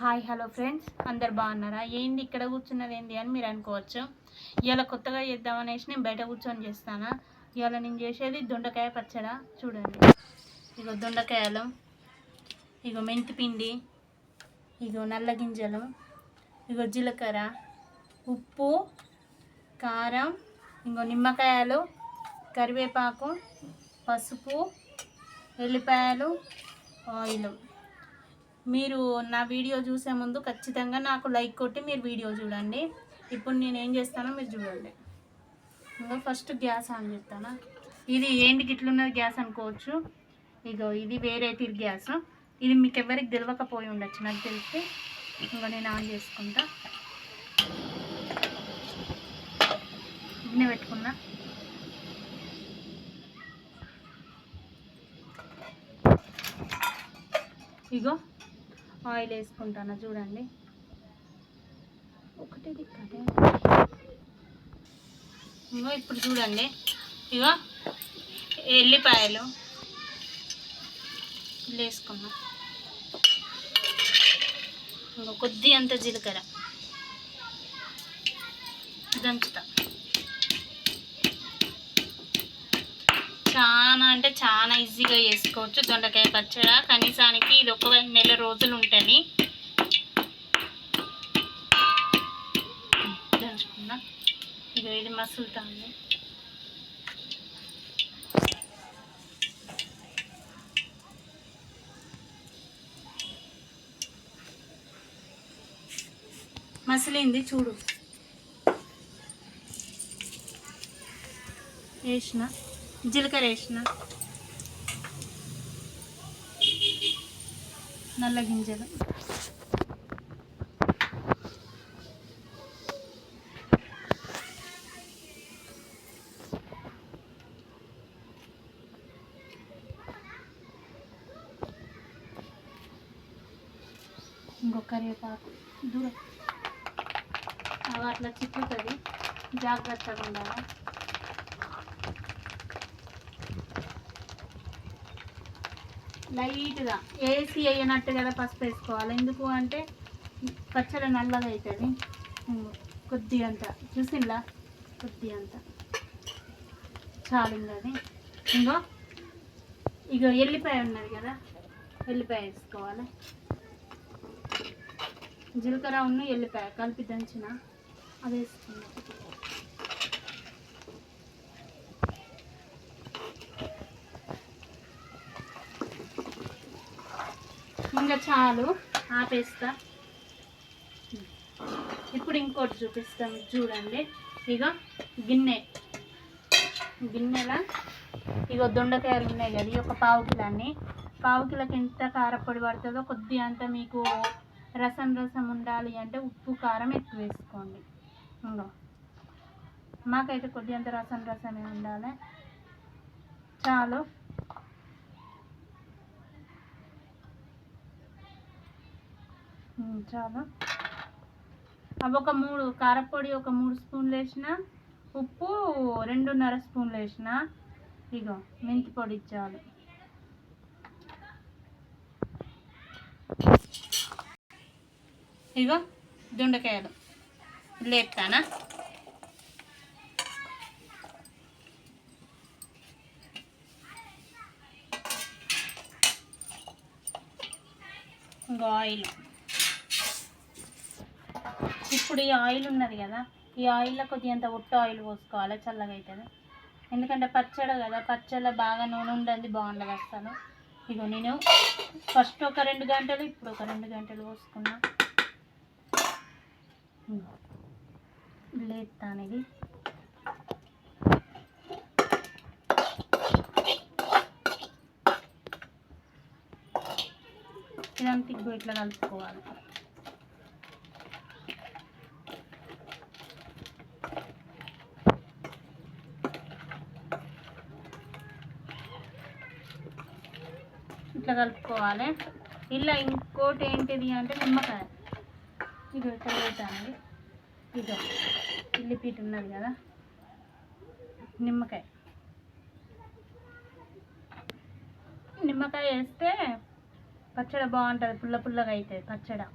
Hi hello friends. అందరు బాగున్నారా? ఏంది ఇక్కడ కూర్చున్నది ఏంది అని మీరు అనుకోవచ్చు. ఇవాళ కొత్తగా చేద్దామనేసి నేను బయట కూర్చొని చేస్తాను? ఇవాళ నేను చేసేది దొండకాయ పచ్చడా. చూడండి. ఇగో దొండకాయలు ఇగో మెంతి పిండి ఇగో నల్ల గింజలు ఇగో జీలకర్ర ఉప్పు కారం ఇంకో నిమ్మకాయలు కరివేపాకు పసుపు ఎల్లిపాయలు ఆయిల్. మీరు నా వీడియో చూసే ముందు ఖచ్చితంగా నాకు లైక్ కొట్టి మీరు వీడియో చూడండి. ఇప్పుడు నేను ఏం చేస్తానో మీరు చూడండి. ఇంకా ఫస్ట్ గ్యాస్ ఆన్ చేస్తానా? ఇది ఏంటి గిట్లున్నది గ్యాస్ అనుకోవచ్చు. ఇగో ఇది వేరే తీరు గ్యాస్. ఇది మీకు ఎవరికి తెలియకపోయి ఉండొచ్చు నాకు తెలిస్తే. ఇంకా నేను ఆన్ చేసుకుంటా. గిన్నె పెట్టుకున్నా. ఇగో ఆయిల్ వేసుకుంటాను చూడండి. ఒకటి కదే. ఇగో ఇప్పుడు చూడండి. ఇగో ఎల్లిపాయలు. ఇల్లు వేసుకున్నా. ఇంకో కొద్ది అంత జీలకర్ర. దంచుతా. చాలా అంటే చాలా ఈజీగా చేసుకోవచ్చు. దొండకాయ పచ్చడి. కనీసానికి ఇది ఒక నెల రోజులు ఉంటుంది. దంచుకున్నా. ఇది ఇది మసులుతుంది. మసిలింది చూడు. వేసిన. జీలకర్ర వేసిన. నల్ల గింజలు. ఇంకొక కరివేపాకు. దూరం. అవి అట్లా చిక్కుతుంది. జాగ్రత్తగా ఉండాలి? లైట్గా ఏసీ వేయనట్టు కదా పసుపు వేసుకోవాలి. ఎందుకు అంటే పచ్చడి నల్లగా అవుతుంది కొద్ది అంత. చూసిందా కొద్ది అంత. చాలు అది ఇంకో ఇగో ఎల్లిపాయ ఉన్నది కదా ఎల్లిపాయ వేసుకోవాలి. జీలకర్ర ఉన్న ఎల్లిపాయ కలిపి దంచిన. అది వేసుకున్నాం ఇంకా చాలు. ఆపేస్తా. ఇప్పుడు ఇంకోటి చూపిస్తాం చూడండి. ఇక గిన్నె. గిన్నెలా? ఇక దొండకాయలు ఉన్నాయి కదా ఈ ఒక పావు కిలాన్ని పావు కిలోకి ఎంత కారపొడి పడుతుందో కొద్ది అంత మీకు రసం రసం ఉండాలి అంటే ఉప్పు కారం ఎక్కువ వేసుకోండి. ఇంకో మాకైతే కొద్ది అంత రసం రసమే ఉండాలి. చాలు. చాలా. అవి ఒక మూడు కారపొడి ఒక మూడు స్పూన్లు వేసిన ఉప్పు రెండున్నర స్పూన్లు వేసిన ఇగో మెంతి పొడి ఇచ్చాలి ఇగో దొండకాయలు. లేపుతానా? ఆయిల్. ఇప్పుడు ఈ ఆయిల్ ఉన్నది కదా ఈ ఆయిల్లో కొద్దిగా అంత ఒట్టు ఆయిల్ పోసుకోవాలి చల్లగా అవుతుంది ఎందుకంటే పచ్చడి కదా పచ్చడి బాగా నూనె ఉండదు బాగుండదు అసలు ఇగో నేను ఫస్ట్ ఒక రెండు గంటలు ఇప్పుడు ఒక రెండు గంటలు పోసుకున్నా. లేదు లేస్తాను ఇదంతా ఇట్లా కలుపుకోవాలి? ఇట్లా కలుపుకోవాలి. ఇలా ఇంకోటి ఏంటిది అంటే నిమ్మకాయ. ఇది ఇట్లా అండి. ఇదో ఇల్లి పీట ఉన్నది కదా. నిమ్మకాయ. నిమ్మకాయ వేస్తే పచ్చడి బాగుంటుంది పుల్ల పుల్లగా అవుతుంది పచ్చడి.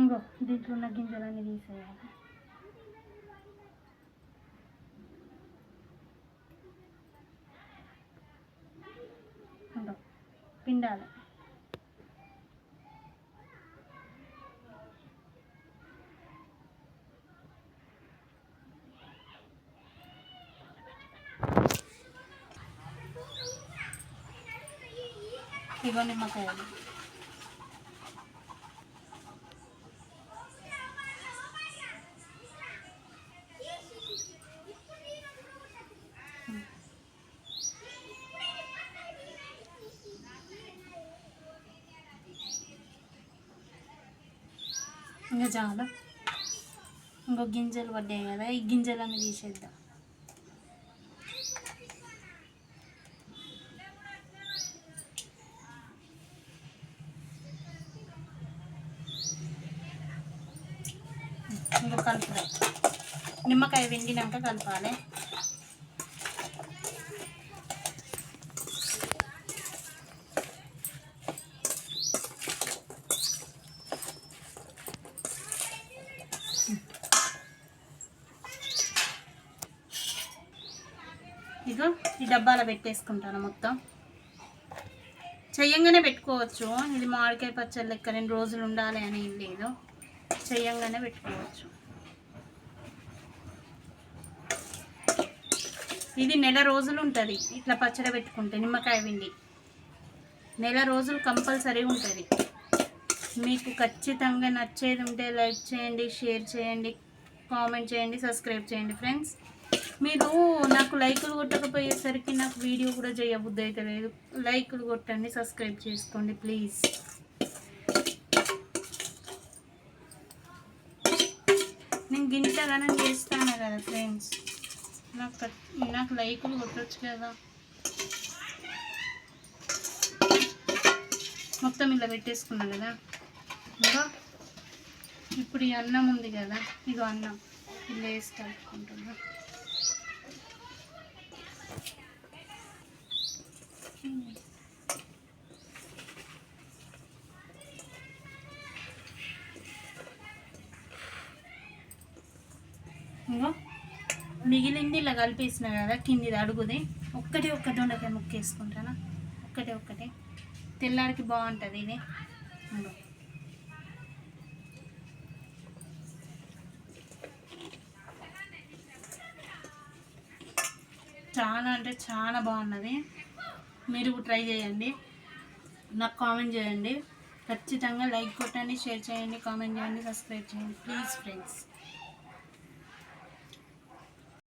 ఇంకో దీంట్లో ఉన్న గింజలన్నీ తీసేయాలి. పిండాలి. ఇగో నిమ్మకాయలు. ఇంకా చాలు. ఇంకో గింజలు పడ్డాయి కదా ఈ గింజలన్నీ తీసేద్దాం. ఇంకా కలుపుదాం. నిమ్మకాయ వెండినాక కలపాలి. ఇగో ఈ డబ్బాలో పెట్టేసుకుంటాను మొత్తం. చెయ్యంగానే పెట్టుకోవచ్చు. ఇది మామిడికాయ పచ్చడి లెక్క రెండు రోజులు ఉండాలి అని ఏం లేదు. చెయ్యంగానే పెట్టుకోవచ్చు. ఇది నెల రోజులు ఉంటుంది. ఇట్లా పచ్చడి పెట్టుకుంటే నిమ్మకాయ పిండి. నెల రోజులు కంపల్సరీ ఉంటుంది. మీకు ఖచ్చితంగా నచ్చేది ఉంటే లైక్ చేయండి షేర్ చేయండి కామెంట్ చేయండి సబ్స్క్రైబ్ చేయండి ఫ్రెండ్స్. మీరు నాకు లైకులు కొట్టకపోయేసరికి నాకు వీడియో కూడా చేయబుద్ధి అయితే లేదు లైకులు కొట్టండి సబ్స్క్రైబ్ చేసుకోండి ప్లీజ్. నేను గింతగానం చేస్తాను కదా ఫ్రెండ్స్. నాకు నాకు లైకులు కొట్టచ్చు కదా. మొత్తం ఇలా పెట్టేసుకున్నా కదా. ఇంకా ఇప్పుడు ఈ అన్నం ఉంది కదా. ఇదో అన్నం. ఇలా వేసి కలుపుకుంటున్నా ఇంకో. మిగిలింది ఇలా కలిపేసిన కదా కింది అడుగుది. ఒక్కటి ఒక్కటి దొండకాయ ముక్క వేసుకుంటానా? ఒక్కటే ఒక్కటే. తెల్లారికి బాగుంటుంది ఇది. ఇంకో. చాలా అంటే చాలా బాగున్నది. మీరు ట్రై చేయండి. నాకు కామెంట్ చేయండి. ఖచ్చితంగా లైక్ కొట్టండి షేర్ చేయండి కామెంట్ చేయండి సబ్స్క్రైబ్ చేయండి. Please friends